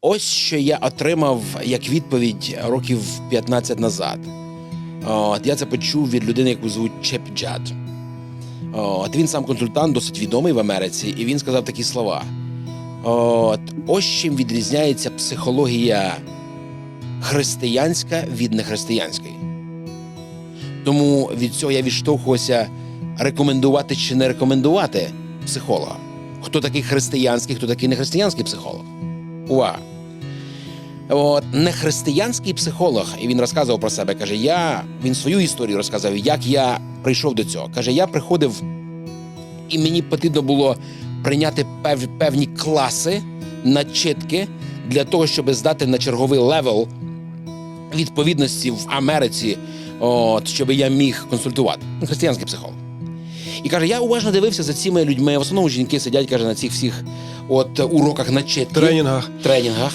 Ось що я отримав як відповідь років 15 назад. От я це почув від людини, яку звуть Чеп Джад. От він сам консультант, досить відомий в Америці, і він сказав такі слова: От ось чим відрізняється психологія християнська від нехристиянської. Тому від цього я відштовхувався рекомендувати чи не рекомендувати психолога. Хто такий християнський, хто такий нехристиянський психолог. Увага! От нехристиянський психолог, і він розказував про себе. Каже: я він свою історію розказав, як я прийшов до цього. Каже, я приходив, і мені потрібно було прийняти пев, певні класи, начитки для того, щоб здати на черговий левел відповідності в Америці, от щоб я міг консультувати. Християнський психолог. І каже, я уважно дивився за цими людьми. В основному жінки сидять, каже, на цих всіх от уроках начитки тренінгах. тренінгах.